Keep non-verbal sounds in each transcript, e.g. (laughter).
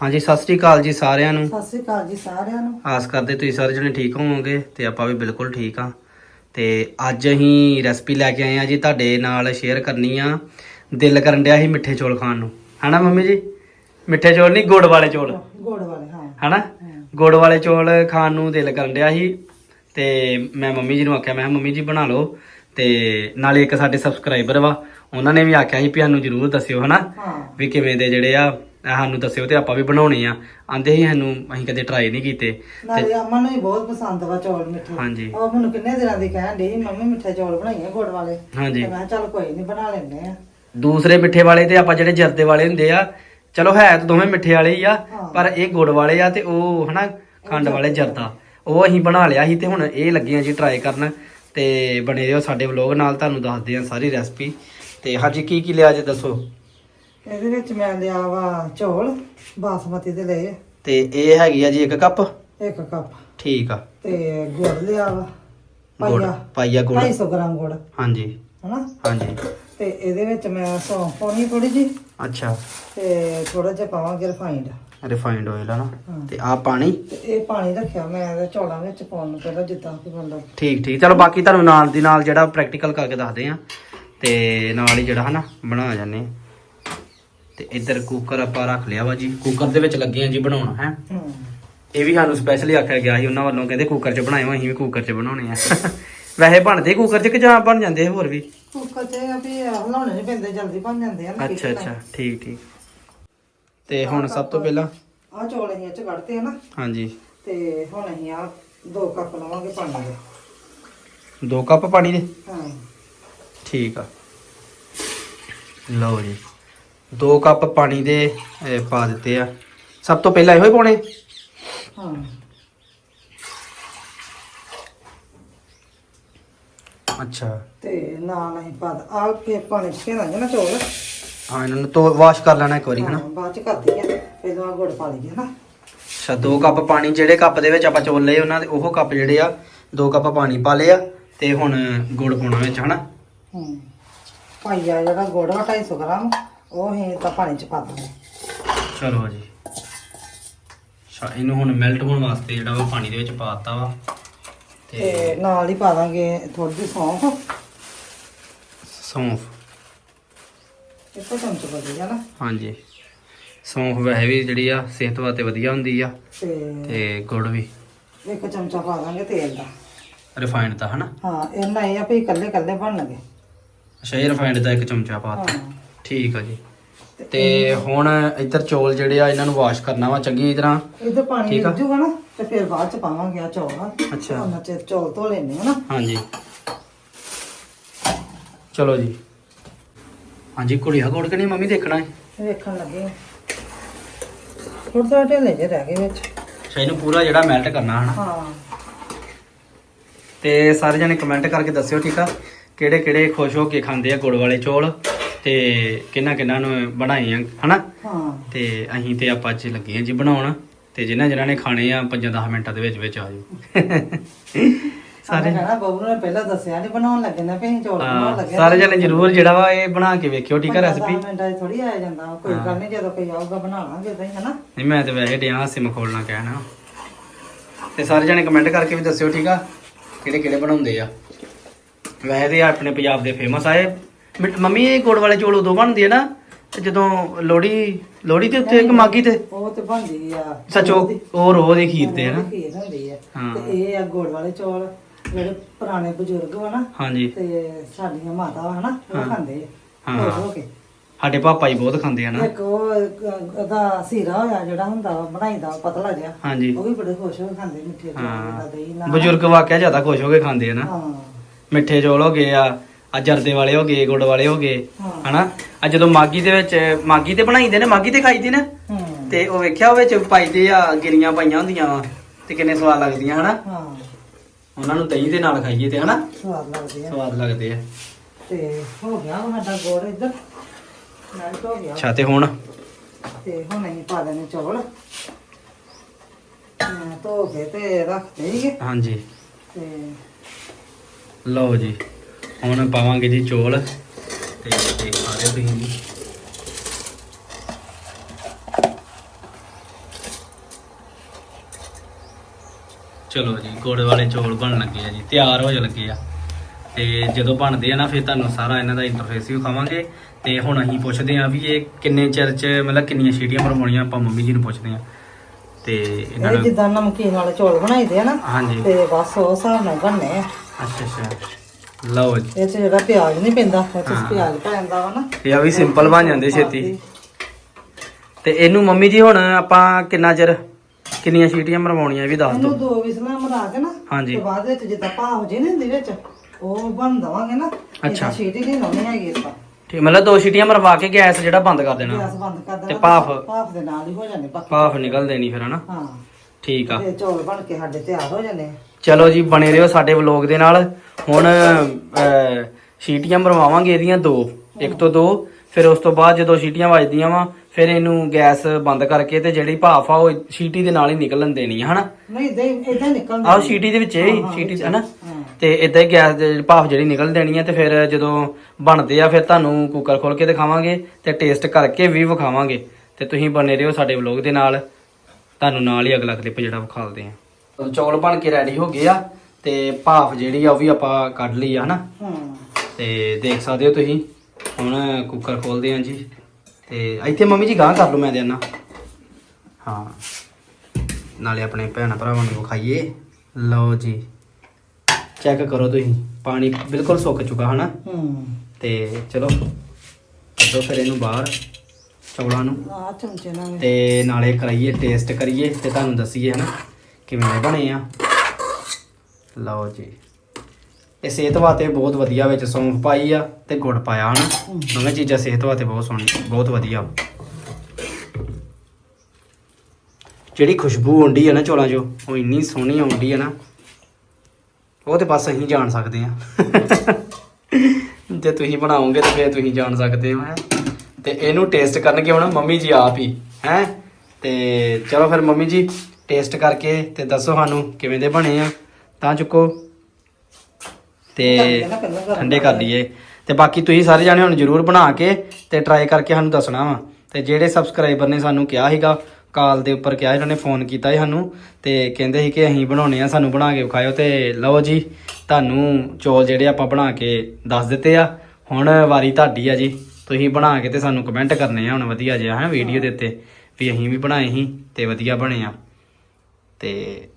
ਹਾਂਜੀ ਸਤਿ ਸ੍ਰੀ ਅਕਾਲ ਜੀ ਸਾਰਿਆਂ ਨੂੰ। ਸਤਿ ਸ੍ਰੀ ਅਕਾਲ ਜੀ ਸਾਰਿਆਂ ਨੂੰ। ਆਸ ਕਰਦੇ ਤੁਸੀਂ ਸਾਰੇ ਜਣੇ ਠੀਕ ਹੋਵੋਗੇ ਤੇ ਆਪਾਂ ਵੀ ਬਿਲਕੁਲ ਠੀਕ ਆ ਤੇ ਅੱਜ ਅਸੀਂ ਰੈਸਪੀ ਲੈ ਕੇ ਆਏ ਆ ਜੀ ਤੁਹਾਡੇ ਨਾਲ ਸ਼ੇਅਰ ਕਰਨੀ ਆ। ਦਿਲ ਕਰਨ ਡਿਆ ਸੀ ਮਿੱਠੇ ਚੌਲ ਖਾਣ ਨੂੰ। ਹਨਾ ਮੰਮੀ ਜੀ? ਮਿੱਠੇ ਚੌਲ ਨਹੀਂ ਗੁੜ ਵਾਲੇ ਚੌਲ। ਗੁੜ ਵਾਲੇ ਹਾਂ। ਹਨਾ। ਗੁੜ ਵਾਲੇ ਚੌਲ ਖਾਣ ਨੂੰ ਦਿਲ ਕਰਨ ਡਿਆ ਸੀ। ਤੇ ਮੈਂ ਮੰਮੀ ਜੀ ਨੂੰ ਆਖਿਆ ਮੈਂ ਕਿਹਾ ਮੰਮੀ ਜੀ ਬਣਾ ਲਓ। ਤੇ ਨਾਲੇ ਇੱਕ ਸਾਡੇ ਸਬਸਕ੍ਰਾਈਬਰ ਵਾ ਉਹਨਾਂ ਨੇ ਵੀ ਆਖਿਆ ਸੀ ਵੀ ਸਾਨੂੰ ਜ਼ਰੂਰ ਦੱਸਿਓ ਹਨਾ? ਹਾਂ। ਵੀ ਕਿਵੇਂ ਦੇ ਜਿਹੜੇ ਆ ਇਹ ਸਾਨੂੰ ਦੱਸਿਓ ਤੇ ਆਪਾਂ ਵੀ ਬਣਾਉਣੇ ਆ। ਆਂਦੇ ਸੀ ਸਾਨੂੰ ਅਸੀਂ ਕਦੇ ਟਰਾਈ ਨਹੀਂ ਕੀਤੇ। ਨਾਲੇ ਅਮਨ ਨੂੰ ਵੀ ਬਹੁਤ ਪਸੰਦ ਵਾ ਚੌਲ ਮਿੱਠੇ। ਹਾਂਜੀ। ਉਹ ਮੈਨੂੰ ਕਿੰਨੇ ਦਿਨਾਂ ਦੀ ਕਹਿਣ ਡਈ ਮੰਮੀ ਮਿੱਠੇ ਚੌਲ ਬਣਾਈਏ ਗੁੜ ਵਾਲੇ। ਹਾਂਜੀ। ਤੇ ਮੈਂ ਕਿਹਾ ਚੱਲ ਕੋਈ ਨਹੀਂ ਬਣਾ ਲੈਂਦੇ ਆ। ਦੂਸਰੇ ਮਿੱਠੇ ਵਾਲੇ ਤੇ ਆਪਾਂ ਜਿਹੜੇ ਜਰਦੇ ਵਾਲੇ ਹੁੰਦੇ ਆ ਚਲੋ ਹੈ ਤਾਂ ਦੋਵੇਂ ਮਿੱਠੇ ਵਾਲੇ ਹੀ ਆ ਹਾਂ। ਪਰ ਇਹ ਗੁੜ ਵਾਲੇ ਆ ਤੇ ਉਹ ਹਨਾ ਖੰਡ ਵਾਲੇ ਜਰਦਾ। ਉਹ ਅਸੀਂ ਬਣਾ ਲਿਆ ਸੀ ਤੇ ਹੁਣ ਇਹ ਲੱਗੇ ਆ ਜੀ ਟਰਾਈ ਕਰਨ। ਤੇ ਬਣੇ ਰਹੋ ਸਾਡੇ ਵਲੌਗ ਨਾਲ ਤੁਹਾਨੂੰ ਦੱਸਦੇ ਆ ਸਾਰੀ ਰੈਸਪੀ ਤੇ ਹਾਂਜੀ ਕੀ ਕੀ ਲਿਆ ਜੇ ਦੱਸੋ? ਇਹਦੇ ਵਿੱਚ ਮੈਂ ਲਿਆ ਵਾ ਚੌਲ ਬਾਸਮਤੀ ਦੇ ਲਏ ਤੇ ਇਹ ਹੈਗੀ ਆ ਜੀ ਇੱਕ ਕੱਪ? ਇੱਕ ਕੱਪ। ਠੀਕ ਆ। ਤੇ ਗੁੜ ਲਿਆ ਵਾ ਗੁੜ ਪਾਈਆ। ਪਾਈਆ ਗੁੜ। 250 ਗ੍ਰਾਮ ਗੁੜ। ਹਾਂਜੀ। ਹਨਾ? ਹਾਂਜੀ। ਤੇ ਇਹਦੇ ਵਿੱਚ ਮੈਂ ਸੌਂਫ ਪਾਉਣੀ ਥੋੜੀ ਜੀ ਅੱਛਾ। ਤੇ ਥੋੜਾ ਜਿਹਾ ਪਾਵਾਂਗੇ ਰਿਫਾਈਂਡ ਰਿਫਾਈਨਡ ਆਇਲ ਹਨਾ। ਤੇ ਆ ਪਾਣੀ? ਤੇ ਇਹ ਪਾਣੀ ਰੱਖਿਆ ਮੈਂ ਇਹਦੇ ਚੌਲਾਂ ਵਿੱਚ ਪਾਉਣ ਨੂੰ ਪਹਿਲਾਂ ਜਿੱਦਾਂ ਕਿ ਮਤਲਬ ਠੀਕ ਠੀਕ। ਚਲੋ ਬਾਕੀ ਤੁਹਾਨੂੰ ਨਾਲ ਦੀ ਨਾਲ ਜਿਹੜਾ ਪ੍ਰੈਕਟੀਕਲ ਕਰਕੇ ਦੱਸਦੇ ਆ। ਤੇ ਨਾਲ ਹੀ ਜਿਹੜਾ ਹਨਾ ਬਣਾ ਜਾਂਦੇ ਆ। ਤੇ ਇੱਧਰ ਕੁੱਕਰ ਆਪਾਂ ਰੱਖ ਲਿਆ ਵਾ ਜੀ। ਕੁੱਕਰ ਦੇ ਵਿੱਚ ਲੱਗੇ ਆ ਜੀ ਬਣਾਉਣਾ ਹੈ? ਇਹ ਵੀ ਸਾਨੂੰ ਸਪੈਸ਼ਲੀ ਆਖਿਆ ਗਿਆ ਸੀ ਉਹਨਾਂ ਵੱਲੋਂ ਕਹਿੰਦੇ ਕੁੱਕਰ 'ਚ ਬਣਾਇਓ ਅਸੀਂ ਵੀ ਕੁੱਕਰ 'ਚ ਬਣਾਉਣੇ ਆ। ਵੈਸੇ ਬਣਦੇ ਕੁੱਕਰ 'ਚ ਕਿ ਜਾਂ ਬਣ ਜਾਂਦੇ ਆ ਹੋਰ ਵੀ? ਕੁੱਕਰ ਆ ਵੀ ਹਿਲਾਉਣੇ ਨਹੀਂ ਪੈਂਦੇ ਜਲਦੀ ਬਣ ਜਾਂਦੇ ਆ ਅੱਛਾ ਅੱਛਾ ਠੀਕ ਠੀਕ। ਤੇ ਹੁਣ ਸਭ ਤੋਂ ਪਹਿਲਾਂ? ਆ ਚੌਲ ਅਸੀਂ ਇਹ ਚ ਕੱਢਦੇ ਆ ਨਾ। ਹਾਂਜੀ। ਤੇ ਹੁਣ ਅਸੀਂ ਆ ਦੋ ਕੱਪ ਲਵਾਂਗੇ ਪਾਣੀ ਦੇ। 2 ਕੱਪ ਪਾਣੀ ਦੇ? ਹਾਂ। ਠੀਕ ਆ। ਲਓ ਜੀ। 2 ਕੱਪ ਪਾਣੀ ਦੇ ਪਾ ਦਿੱਤੇ ਆ। ਸਭ ਤੋਂ ਪਹਿਲਾਂ ਇਹੋ ਹੀ ਪਾਉਣੇ? ਹਾਂ। ਅੱਛਾ। ਤੇ ਨਾਲ ਅਸੀਂ ਪਾ ਆ ਕੇ ਪਾਣੀ ਚ ਭੇਣਾਂਗੇ ਨਾ ਚੌਲ। ਹਾਂ ਇਹਨਾਂ ਨੂੰ ਤੋਂ ਵਾਸ਼ ਕਰ ਲੈਣਾ ਇੱਕ ਵਾਰੀ ਹਨਾ? ਹਾਂ, ਬਾਅਦ ਚ ਕਰਦੀ ਆ। ਪਹਿਲਾਂ ਆਹ ਗੁੜ ਪਾ ਲਈਏ ਨਾ ਅੱਛਾ 2 ਕੱਪ ਪਾਣੀ ਜਿਹੜੇ ਕੱਪ ਦੇ ਵਿੱਚ ਆਪਾਂ ਚੌਲ ਲਏ ਉਹਨਾਂ ਦੇ ਉਹ ਕੱਪ ਜਿਹੜੇ ਆ 2 ਕੱਪ ਪਾਣੀ ਪਾ ਲਿਆ ਤੇ ਹੁਣ ਗੁੜ ਪਾਉਣਾ ਵਿੱਚ ਹਨਾ? ਹੂੰ। ਪਾਈਆ ਜਿਹੜਾ ਗੁੜ ਵਾ 250 ਗ੍ਰਾਮ। ਉਹ ਅਸੀਂ ਤਾਂ ਪਾਣੀ ਚ ਪਾ ਦਾਂਗੇ ਚਲੋ ਜੀ। ਅੱਛਾ ਇਹਨੂੰ ਹੁਣ ਮੈਲਟ ਹੋਣ ਵਾਸਤੇ ਜਿਹੜਾ ਵਾ ਪਾਣੀ ਦੇ ਵਿੱਚ ਪਾਤਾ ਵਾ। ਤੇ ਤੇ ਨਾਲ ਹੀ ਪਾ ਦਾਂਗੇ ਥੋੜੀ ਜਿਹੀ ਸੌਂਫ। ਸੌਂਫ। ਇੱਕੋ ਚਮਚ ਹਾਂਜੀ। ਸੌਂਫ ਵੈਸੇ ਵੀ ਜਿਹੜੀ ਆ ਸਿਹਤ ਵਾਸਤੇ ਵਧੀਆ ਹੁੰਦੀ ਆ। ਤੇ ਤੇ ਗੁੜ ਵੀ। ਇੱਕ ਚਮਚਾ ਪਾ ਦਾਂਗੇ ਤੇਲ ਦਾ। ਰਿਫਾਈਨਡ ਦਾ ਹਨਾ? ਹਾਂ ਇਹਨਾਂ ਇਹ ਆ ਵੀ ਇਕੱਲੇ ਇਕੱਲੇ ਬਣਨਗੇ। ਅੱਛਾ ਇਹ ਰਿਫਾਈਨਡ ਦਾ ਇੱਕ ਚਮਚਾ ਪਾਤਾ ਹਾਂ। ਠੀਕ ਆ ਜੀ। ਤੇ ਹੁਣ ਇੱਧਰ ਚੌਲ ਜਿਹੜੇ ਆ ਇਹਨਾਂ ਨੂੰ ਵਾਸ਼ ਕਰਨਾ ਵਾ ਚੰਗੀ ਤਰ੍ਹਾਂ। ਇਹਦੇ ਪਾਣੀ ਠੀਕ ਆ। ਨਾ ਤੇ ਫਿਰ ਬਾਅਦ ਚ ਪਾਵਾਂਗੇ ਆ ਚੌਲ ਅੱਛਾ। ਉਹਨਾਂ ਚ ਚੌਲ ਧੋ ਲੈਣੇ ਹਨਾ ਹਾਂਜੀ। ਚਲੋ ਜੀ। ਹਾਂਜੀ ਕੁੜੀਆ ਕੋੜ ਕੇ ਨਹੀਂ? ਮੰਮੀ ਦੇਖਣਾ ਹੈ। ਵੇਖਣ ਲੱਗੇ ਥੋੜਾ ਥੋੜਾ ਢੇਲੇ ਜੇ ਰਹਿ ਗਏ ਵਿੱਚ। ਅੱਛਾ ਇਹਨੂੰ ਪੂਰਾ ਜਿਹੜਾ ਮੈਲਟ ਕਰਨਾ ਹਨਾ। ਹਾਂ। ਤੇ ਸਾਰੇ ਜਣੇ ਕਮੈਂਟ ਕਰਕੇ ਦੱਸਿਓ ਠੀਕ ਆ? ਕਿਹੜੇ ਕਿਹੜੇ ਖੁਸ਼ ਹੋ ਕੇ ਖਾਂਦੇ ਆ ਗੁੜ ਵਾਲੇ ਚੌਲ? ਤੇ ਕਿੰਨਾ ਕਿੰਨਾ ਨੂੰ ਬਣਾਏ ਆ ਹਨਾ? ਹਾਂ। ਤੇ ਅਸੀਂ ਤੇ ਆਪਾਂ ਅੱਜ ਲੱਗੇ ਆ ਜੀ ਬਣਾਉਣ ਤੇ ਜਿਨ੍ਹਾਂ ਜਿਨ੍ਹਾਂ ਨੇ ਖਾਣੇ ਆ 5-10 ਮਿੰਟਾਂ ਦੇ ਵਿੱਚ ਵਿੱਚ ਆ ਜਾਓ। (laughs) ਸਾਰੇ ਕਹਣਾ ਬਹੂ ਨੇ ਪਹਿਲਾਂ ਦੱਸਿਆ ਨਹੀਂ ਬਣਾਉਣ ਲੱਗੇ ਨਾ ਅਸੀਂ ਚੌਲ ਬਣਾਉਣ ਹਾਂ, ਲੱਗੇ ਸਾਰੇ ਜਣੇ ਜ਼ਰੂਰ ਜਿਹੜਾ ਵਾ ਇਹ ਬਣਾ ਕੇ ਵੇਖਿਓ ਠੀਕ ਆ ਰੈਸਪੀ ਮਿੰਟਾਂ ਥੋੜੀ ਆ ਜਾਂਦਾ ਕੋਈ ਗੱਲ ਨਹੀਂ ਜਦੋਂ ਕੋਈ ਆਊਗਾ ਬਣਾ ਲਾਂਗੇ ਤਾਂ ਹਨਾ? ਨਹੀਂ ਮੈਂ ਤੇ ਵੈਸੇ ਡਿਆ ਸਿਮ ਖੋਲਣਾ ਕਹਿਣਾ। ਤੇ ਸਾਰੇ ਜਣੇ ਕਮੈਂਟ ਕਰਕੇ ਵੀ ਦੱਸਿਓ ਠੀਕ ਆ ਕਿਹੜੇ ਕਿਹੜੇ ਬਣਾਉਂਦੇ ਆ। ਵੈਸੇ ਤੇ ਆਪਣੇ ਪੰਜਾਬ ਦੇ ਫੇਮਸ ਆਏ ਮੰਮੀ ਇਹ ਗੁੜ ਵਾਲੇ ਚੌਲ ਉਦੋਂ ਬਣਦੇ ਆ ਨਾ ਤੇ ਜਦੋਂ ਲੋੜੀ ਲੋੜੀ ਦੇ ਉੱਤੇ ਇੱਕ ਮਾਗੀ ਤੇ? ਉਹ ਤੇ ਬਣਦੀ ਆ। ਸੱਚੋ ਉਹ ਰੋਹ ਦੇ ਖੀਰ ਤੇ ਹੈ ਨਾ? ਖੀਰ ਹੁੰਦੀ ਆ। ਹਾਂ। ਤੇ ਇਹ ਆ ਗੁੜ ਵਾਲੇ ਚੌਲ ਜਿਹੜੇ ਪੁਰਾਣੇ ਬਜ਼ੁਰਗ ਵਾ ਨਾ ਹਾਂਜੀ। ਤੇ ਸਾਡੀਆਂ ਮਾਤਾ ਵਾ ਹਨਾ ਉਹ ਹਾਂ। ਖਾਂਦੇ ਆ। ਹਾਂ। ਖੁਸ਼ ਹੋ ਕੇ। ਸਾਡੇ ਪਾਪਾ ਜੀ ਬਹੁਤ ਖਾਂਦੇ ਆ ਨਾ। ਇੱਕ ਉਹ ਉਹਦਾ ਸੀਰਾ ਹੋਇਆ ਜਿਹੜਾ ਹੁੰਦਾ ਵਾ ਬਣਾਈਦਾ ਪਤਲਾ ਜਿਹਾ ਹਾਂਜੀ। ਉਹ ਵੀ ਬੜੇ ਖੁਸ਼ ਹੋ ਕੇ ਖਾਂਦੇ ਮਿੱਠੇ ਚੌਲ ਦਾ ਦਹੀਂ ਨਾਲ। ਬਜ਼ੁਰਗ ਵਾਕਿਆ ਜ਼ਿਆਦਾ ਖੁਸ਼ ਹੋ ਕੇ ਖਾਂਦੇ ਆ ਨਾ। ਹਾਂ। ਮਿੱਠੇ ਚੌਲ ਹੋ ਗਏ ਆ ਆ ਜਰਦੇ ਵਾਲੇ ਹੋ ਗਏ ਗੁੜ ਵਾਲੇ ਹੋ ਗਏ ਹਾਂ। ਹਨਾ? ਆ ਜਦੋਂ ਮਾਗੀ ਦੇ ਵਿੱਚ ਮਾਗੀ ਤੇ ਬਣਾਈਦੇ ਨੇ ਮਾਗੀ ਤੇ ਖਾਈਦੀ ਨੇ? ਹੂੰ। ਤੇ ਉਹ ਵੇਖਿਆ ਉਹ ਵਿੱਚ ਪਾਈਦੇ ਆ ਗਿਰੀਆਂ ਪਾਈਆਂ ਹੁੰਦੀਆਂ ਵਾ ਤੇ ਕਿੰਨੇ ਸਵਾਦ ਲੱਗਦੀਆਂ ਹਨਾ? ਹਾਂ। ਉਹਨਾਂ ਨੂੰ ਦਹੀਂ ਦੇ ਨਾਲ ਖਾਈਏ ਤੇ ਹਨਾ? ਸਵਾਦ ਲੱਗਦੇ ਆ। ਸਵਾਦ ਲੱਗਦੇ ਆ। ਤੇ ਹੋ ਗਿਆ ਸਾਡਾ ਗੁੜ ਇੱਧਰ। ਮੈਲਟ ਹੋ ਗਿਆ। ਅੱਛਾ ਤੇ ਹੁਣ? ਤੇ ਹੁਣ ਅਸੀਂ ਪਾ ਦੇਣੇ ਚੌਲ। ਧੋ ਕੇ ਤੇ ਰੱਖ ਦੇਈਏ ਹਾਂਜੀ। ਤੇ ਲਓ ਜੀ। ਹੁਣ ਪਾਵਾਂਗੇ ਜੀ ਚੋਲ ਤੇ ਦੇਖ ਪਾ ਰਹੇ ਤੁਸੀਂ ਜੀ ਚਲੋ ਜੀ ਗੁੜ ਵਾਲੇ ਚੋਲ ਬਣ ਲੱਗੇ ਆ ਜੀ ਤਿਆਰ ਹੋ ਜ ਲੱਗੇ ਆ। ਤੇ ਜਦੋਂ ਬਣਦੇ ਆ ਨਾ ਫਿਰ ਤੁਹਾਨੂੰ ਸਾਰਾ ਇਹਨਾਂ ਦਾ ਇੰਟਰਫੇਸ ਵੀ ਵਿਖਾਵਾਂਗੇ। ਤੇ ਹੁਣ ਅਸੀਂ ਪੁੱਛਦੇ ਆ ਵੀ ਇਹ ਕਿੰਨੇ ਚਿਰ ਚ ਮਤਲਬ ਕਿੰਨੀਆਂ ਸੀਟੀਆਂ ਮਰਵਾਉਣੀਆਂ ਆਪਾਂ ਮੰਮੀ ਜੀ ਨੂੰ ਪੁੱਛਦੇ ਆ। ਤੇ ਇਹਨਾਂ ਨੂੰ ਜਿੱਦਾਂ ਨਮਕੀਨ ਵਾਲੇ ਚੋਲ ਬਣਾਈਦੇ ਆ ਨਾ ਤੇ ਬਸ ਉਹ ਹਿਸਾਬ ਬਣਨੇ ਆ। ਅੱਛਾ ਅੱਛਾ। ਲਓ ਜੀ। ਇਹ ਚ ਜਿਹੜਾ ਪਿਆਜ਼ ਨਹੀਂ ਪੈਂਦਾ ਇਹ ਚ ਹਾਂ। ਪਿਆਜ਼ ਪੈਂਦਾ ਵਾ ਨਾ। ਇਹ ਆ ਵੀ ਸਿੰਪਲ ਬਣ ਜਾਂਦੇ ਛੇਤੀ। ਤੇ ਇਹਨੂੰ ਮੰਮੀ ਜੀ ਹੁਣ ਆਪਾਂ ਕਿੰਨਾ ਚਿਰ ਕਿੰਨੀਆਂ ਸੀਟੀਆਂ ਮਰਵਾਉਣੀਆਂ ਇਹ ਵੀ ਦੱਸ ਇਹਨੂੰ ਦਿਓ। ਦੋ ਵਿਸਲਾਂ ਮਰਾ ਕੇ ਨਾ ਹਾਂਜੀ। ਤੇ ਬਾਅਦ ਵਿੱਚ ਜਿੱਦਾਂ ਭਾਵ ਜੇ ਨਹੀਂ ਹੁੰਦੀ ਵਿੱਚ ਉਹ ਬਣ ਦਵਾਂਗੇ ਨਾ। ਅੱਛਾ। ਛੀਟੀ ਨਹੀਂ ਲਾਉਣੀ ਹੈਗੀ ਇਸ ਤਾਂ ਠੀਕ ਮਤਲਬ ਦੋ ਸੀਟੀਆਂ ਮਰਵਾ ਕੇ ਗੈਸ ਜਿਹੜਾ ਬੰਦ ਕਰ ਦੇਣਾ। ਗੈਸ ਬੰਦ ਕਰ ਦੇਣਾ ਤੇ ਭਾਫ਼? ਭਾਫ ਦੇ ਨਾਲ ਹੀ ਹੋ ਜਾਂਦੇ ਬਾਕੀ। ਭਾਫ ਨਿਕਲ ਦੇਣੀ ਫਿਰ ਹਨਾ? ਹਾਂ। ਠੀਕ ਆ। ਤੇ ਚੌਲ ਬਣ ਕੇ ਸਾਡੇ ਤਿਆਰ ਹੋ ਜਾਂਦੇ ਆ। ਚਲੋ ਜੀ ਬਣੇ ਰਹੋ ਸਾਡੇ ਵਲੌਗ ਦੇ ਨਾਲ। ਹੁਣ ਅਹ, ਸੀਟੀਆਂ ਮਰਵਾਵਾਂਗੇ ਇਹਦੀਆਂ ਦੋ। ਇੱਕ ਤੋਂ ਦੋ ਫਿਰ ਉਸ ਤੋਂ ਬਾਅਦ ਜਦੋਂ ਸੀਟੀਆਂ ਵੱਜਦੀਆਂ ਵਾ ਫਿਰ ਇਹਨੂੰ ਗੈਸ ਬੰਦ ਕਰਕੇ ਤੇ ਜਿਹੜੀ ਭਾਫ ਆ ਉਹ ਸੀਟੀ ਦੇ ਨਾਲ ਹੀ ਨਿਕਲਣ ਦੇਣੀ ਆ ਹਨਾ? ਨਹੀਂ ਇਦਾਂ ਇਦਾਂ ਨਿਕਲਦਾ ਆਹ ਸੀਟੀ ਦੇ ਵਿੱਚ ਹੀ ਹਾਂ, ਹਾਂ, ਸੀਟੀ ਵਿੱਚ। ਹਨਾ? ਹਾਂ। ਤੇ ਇਦਾਂ ਹੀ ਗੈਸ ਦੇ ਭਾਫ ਜਿਹੜੀ ਨਿਕਲ ਦੇਣੀ ਆ ਤੇ ਫਿਰ ਜਦੋਂ ਬਣਦੇ ਆ ਫਿਰ ਤੁਹਾਨੂੰ ਕੁੱਕਰ ਖੋਲ ਕੇ ਦਿਖਾਵਾਂਗੇ ਤੇ ਟੇਸਟ ਕਰਕੇ ਵੀ ਵਿਖਾਵਾਂਗੇ। ਤੇ ਤੁਸੀਂ ਬਣੇ ਰਹੋ ਸਾਡੇ ਵਲੌਗ ਦੇ ਨਾਲ। ਤੁਹਾਨੂੰ ਨਾਲ ਹੀ ਅਗਲਾ ਕਲਿੱਪ ਜਿਹੜਾ ਵਿਖਾਲਦੇ ਆ। ਚੌਲ ਬਣ ਕੇ ਰੈਡੀ ਹੋ ਗਏ ਆ ਤੇ ਭਾਫ ਜਿਹੜੀ ਆ ਉਹ ਵੀ ਆਪਾਂ ਕੱਢ ਲਈ ਆ ਹਨਾ? ਤੇ ਦੇਖ ਸਕਦੇ ਹੋ ਤੁਸੀਂ ਹੁਣ ਕੁੱਕਰ ਖੋਲਦੇ ਆ ਜੀ। ਤੇ ਇੱਥੇ ਮੰਮੀ ਜੀ ਗਾਂ ਕਰ ਲਓ ਮੈਂ ਦੇਣਾ ਹਾਂ। ਨਾਲੇ ਆਪਣੇ ਭੈਣ ਭਰਾਵਾਂ ਨੂੰ ਵਿਖਾਈਏ। ਲਓ ਜੀ। ਚੈੱਕ ਕਰੋ ਤੁਸੀਂ। ਪਾਣੀ ਬਿਲਕੁਲ ਸੁੱਕ ਚੁੱਕਾ ਹਨਾ? ਤੇ ਚਲੋ ਕੱਢੋ ਫਿਰ ਇਹਨੂੰ ਬਾਹਰ ਚੌਲਾਂ ਨੂੰ। ਆ ਚਮਚੇ ਨਾਲ। ਤੇ ਨਾਲੇ ਕਰਾਈਏ ਟੇਸਟ ਕਰੀਏ ਤੇ ਤੁਹਾਨੂੰ ਦੱਸੀਏ ਹਨਾ? ਕਿਵੇਂ ਬਣੇ ਆ? ਲਓ ਜੀ। ਇਹ ਸਿਹਤ ਵਾਸਤੇ ਬਹੁਤ ਵਧੀਆ ਵਿੱਚ ਸੌਂਫ ਪਾਈ ਆ ਤੇ ਗੁੜ ਪਾਇਆ ਹਨਾ। ਦੋਵੇਂ ਚੀਜ਼ਾਂ ਸਿਹਤ ਵਾਸਤੇ ਬਹੁਤ ਸੋਹਣੀ, ਬਹੁਤ ਵਧੀਆ। ਜਿਹੜੀ ਖੁਸ਼ਬੂ ਆਉਂਦੀ ਹੈ ਨਾ ਚੌਲਾਂ 'ਚੋਂ, ਉਹ ਇੰਨੀ ਸੋਹਣੀ ਆਉਂਦੀ ਹੈ ਨਾ, ਉਹ ਤੇ ਬਸ ਅਸੀਂ ਜਾਣ ਸਕਦੇ ਆ। ਜੇ ਤੁਸੀਂ ਬਣਾਓਗੇ ਤਾਂ ਫਿਰ ਤੁਸੀਂ ਜਾਣ ਸਕਦੇ ਹੋ, ਹੈਂ। ਤੇ ਇਹਨੂੰ ਟੇਸਟ ਕਰਨਗੇ ਹੁਣ ਮੰਮੀ ਜੀ ਆਪ ਹੀ, ਹੈ। ਤੇ ਚਲੋ ਫਿਰ ਮੰਮੀ ਜੀ ਟੇਸਟ ਕਰਕੇ ਤੇ ਦੱਸੋ ਸਾਨੂੰ ਕਿਵੇਂ ਦੇ ਬਣੇ ਆ। ਤਾਂ ਚੁੱਕੋ। ਤੇ ਠੰਡੇ ਕਰ ਲਈਏ। ਤੇ ਬਾਕੀ ਤੁਸੀਂ ਸਾਰੇ ਜਾਣੇ ਹੁਣ ਜਰੂਰ ਬਣਾ ਕੇ ਤੇ ਟਰਾਈ ਕਰਕੇ ਸਾਨੂੰ ਦੱਸਣਾ ਵਾ। ਤੇ ਜਿਹੜੇ ਸਬਸਕ੍ਰਾਈਬਰ ਨੇ ਸਾਨੂੰ ਕਿਹਾ ਸੀਗਾ, ਕਾਲ ਦੇ ਉੱਪਰ ਕਿਹਾ ਇਹਨਾਂ ਨੇ ਫੋਨ ਕੀਤਾ ਸੀ ਸਾਨੂੰ। ਤੇ ਕਹਿੰਦੇ ਸੀ ਕਿ ਅਸੀਂ ਬਣਾਉਣੇ ਆ, ਸਾਨੂੰ ਬਣਾ ਕੇ ਵਿਖਾਇਓ। ਤੇ ਲਓ ਜੀ, ਤੁਹਾਨੂੰ ਚੌਲ ਜਿਹੜੇ ਆਪਾਂ ਬਣਾ ਕੇ ਦੱਸ ਦਿੱਤੇ ਆ। ਹੁਣ ਵਾਰੀ ਤੁਹਾਡੀ ਆ ਜੀ। ਤੁਸੀਂ ਬਣਾ ਕੇ ਤੇ ਸਾਨੂੰ ਕਮੈਂਟ ਕਰਨੇ ਆ, ਹੁਣ ਵਧੀਆ ਜਿਹਾ, ਹੈ ਵੀਡੀਓ ਦੇ ਉੱਤੇ। ਵੀ ਅਸੀਂ ਵੀ ਬਣਾਏ ਸੀ ਤੇ ਵਧੀਆ ਬਣੇ ਆ। ਤੇ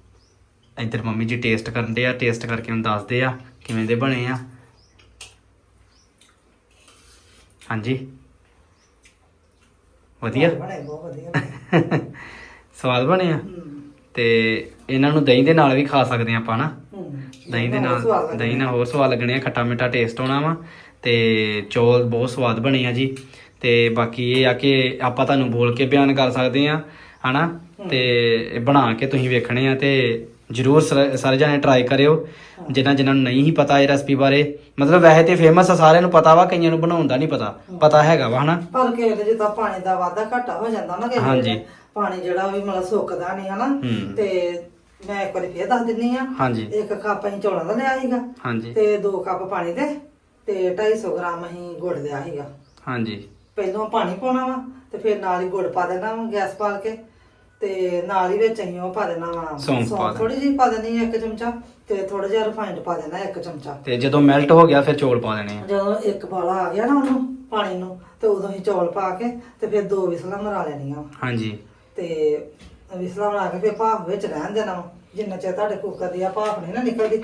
ਇੱਧਰ ਮੰਮੀ ਜੀ ਟੇਸਟ ਕਰਦੇ ਆ ਟੇਸਟ ਕਰਕੇ ਹੁਣ ਦੱਸਦੇ ਆ ਕਿਵੇਂ ਦੇ ਬਣੇ ਆ। ਹਾਂਜੀ। ਵਧੀਆ? (laughs) ਸਵਾਦ ਬਣੇ ਆ? ਤੇ ਇਹਨਾਂ ਨੂੰ ਦਹੀਂ ਦੇ ਨਾਲ ਵੀ ਖਾ ਸਕਦੇ ਆ ਆਪਾਂ ਨਾ। ਦਹੀਂ ਦੇ ਨਾਲ ਦਹੀਂ ਨਾਲ ਹੋਰ ਸਵਾਦ ਲੱਗਣੇ ਆ ਖੱਟਾ ਮਿੱਠਾ ਟੇਸਟ ਹੋਣਾ ਵਾ। ਤੇ ਚੌਲ ਬਹੁਤ ਸਵਾਦ ਬਣੇ ਆ ਜੀ। ਤੇ ਬਾਕੀ ਇਹ ਆ ਕਿ ਆਪਾਂ ਤੁਹਾਨੂੰ ਬੋਲ ਕੇ ਬਿਆਨ ਕਰ ਸਕਦੇ ਆ। ਹਨਾ? ਤੇ ਇਹ ਬਣਾ ਕੇ ਤੁਸੀਂ ਵੇਖਣੇ ਆ ਤੇ ਜਰੂਰ ਸਾਰੇ ਜਾਣੇ ਟਰਾਈ ਕਰਿਓ। ਜਿਨ੍ਹਾਂ ਜਿਨ੍ਹਾਂ ਨੂੰ ਨਹੀਂ ਹੀ ਪਤਾ ਇਹ ਰੈਸਪੀ ਬਾਰੇ। ਮਤਲਬ ਵੈਸੇ ਤੇ ਫੇਮਸ ਆ ਸਾਰਿਆਂ ਨੂੰ ਪਤਾ ਵਾ ਕਈਆਂ ਨੂੰ ਬਣਾਉਣ ਦਾ ਨਹੀਂ ਪਤਾ। ਪਤਾ ਹੈਗਾ ਵਾ ਹਨਾ? ਪਰ ਕੇਕ ਜਿੱਦਾਂ ਪਾਣੀ ਦਾ ਵਾਧਾ ਘਾਟਾ ਹੋ ਜਾਂਦਾ ਨਾ। ਵੇਲੇ, ਪਾਣੀ ਜਿਹੜਾ ਵੀ ਮਤਲਬ ਸੁੱਕਦਾ ਨਹੀਂ ਹਨਾ। ਤੇ ਮੈਂ ਇੱਕ ਵਾਰੀ ਫੇਰ ਦੱਸ ਦਿੰਨੀ ਆ। ਹਾਂਜੀ। ਇੱਕ ਕੱਪ ਅਸੀਂ ਚੌਲਾਂ ਦਾ ਲਿਆ ਸੀਗਾ। ਹਾਂਜੀ। ਤੇ ਦੋ ਕੱਪ ਪਾਣੀ ਦੇ ਤੇ 250 ਗ੍ਰਾਮ ਅਸੀਂ ਗੁੜ ਲਿਆ ਸੀਗਾ। ਹਾਂਜੀ। ਪਹਿਲਾਂ ਪਾਣੀ ਪਾਉਣਾ ਵਾ ਤੇ ਫਿਰ ਨਾਲ ਹੀ ਗੁੜ ਪਾ ਦੇਣਾ ਵਾ ਗੈਸ ਪਾਲ ਕੇ। ਤੇ ਨਾਲ ਹੀ ਵਿੱਚ ਅਸੀਂ ਉਹ ਪਾ ਦੇਣਾ ਵਾ ਸੌਂਫ ਪਾ ਦੇਣੀ। ਥੋੜੀ ਜਿਹੀ ਪਾ ਦੇਣੀ ਇੱਕ ਚਮਚਾ ਤੇ ਥੋੜਾ ਜਿਹਾ ਰਿਫਾਈਨਡ ਪਾ ਦੇਣਾ ਇੱਕ ਚਮਚਾ ਤੇ ਜਦੋਂ ਮੈਲਟ ਹੋ ਗਿਆ ਫਿਰ ਚੌਲ ਪਾ ਦੇਣੇ ਆ ਜਦੋਂ ਇੱਕ ਬਾਲਾ ਆ ਗਿਆ ਨਾ ਉਹਨੂੰ ਪਾਣੀ ਨੂੰ ਤੇ ਉਦੋਂ ਹੀ ਚੌਲ ਪਾ ਕੇ ਤੇ ਫਿਰ ਦੋ ਵਿਸਲਾਂ ਮਰਾ ਲੈਣੀਆਂ ਵਾ। ਹਾਂਜੀ ਤੇ ਵਿਸਲਾਂ ਬਣਾ ਕੇ ਫਿਰ ਭਾਫ ਵਿੱਚ ਰਹਿਣ ਦੇਣਾ ਵਾ। ਜਿੰਨਾ ਚਿਰ ਤੁਹਾਡੇ ਕੁੱਕਰ ਦੀ ਆ ਭਾਫ ਨਹੀਂ ਨਾ ਨਿਕਲਦੀ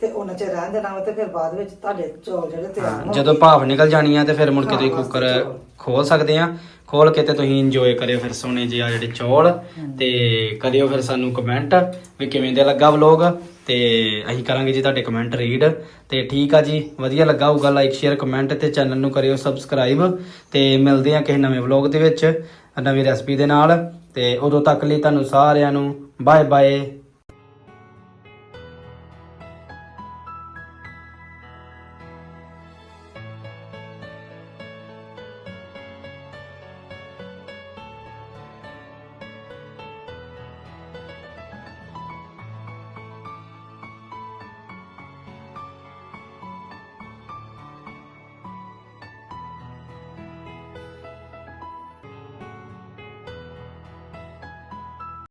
ਤੇ ਉਹਨਾਂ ਚਿਰ ਰਹਿਣ ਦੇਣਾ ਵਾ ਤੇ ਫਿਰ ਬਾਅਦ ਵਿੱਚ ਤੁਹਾਡੇ ਚੌਲ ਜਿਹੜੇ ਤਿਆਰ ਹਾਂ, ਹੋ ਜਦੋਂ ਭਾਫ ਨਿਕਲ ਜਾਣੀ ਆ ਤੇ ਫਿਰ ਮੁੜ ਕੇ ਤੁਸੀਂ ਕੁੱਕਰ। ਖੋਲ ਸਕਦੇ ਆ। ਖੋਲ ਕੇ ਤੇ ਤੁਸੀਂ ਇੰਜੋਏ ਕਰਿਓ ਫਿਰ ਸੋਨੇ ਜੀ ਆ ਜਿਹੜੇ ਚੌਲ ਤੇ ਕਰਿਓ ਫਿਰ ਸਾਨੂੰ ਕਮੈਂਟ ਵੀ ਕਿਵੇਂ ਦੇ ਲੱਗਾ ਵਲੋਗ ਤੇ ਅਸੀਂ ਕਰਾਂਗੇ ਜੀ ਤੁਹਾਡੇ ਕਮੈਂਟ ਰੀਡ ਤੇ ਠੀਕ ਆ ਜੀ ਵਧੀਆ ਲੱਗਾ ਹੋਊਗਾ ਲਾਈਕ ਸ਼ੇਅਰ ਕਮੈਂਟ ਤੇ ਚੈਨਲ ਨੂੰ ਕਰਿਓ ਸਬਸਕ੍ਰਾਈਬ ਤੇ ਮਿਲਦੇ ਆ ਕਿਸੇ ਨਵੇਂ ਵਲੋਗ ਦੇ ਵਿੱਚ ਨਵੀਂ ਰੈਸਪੀ ਦੇ ਨਾਲ। ਤੇ ਉਦੋਂ ਤੱਕ ਲਈ ਤੁਹਾਨੂੰ ਸਾਰਿਆਂ ਨੂੰ ਬਾਏ ਬਾਏ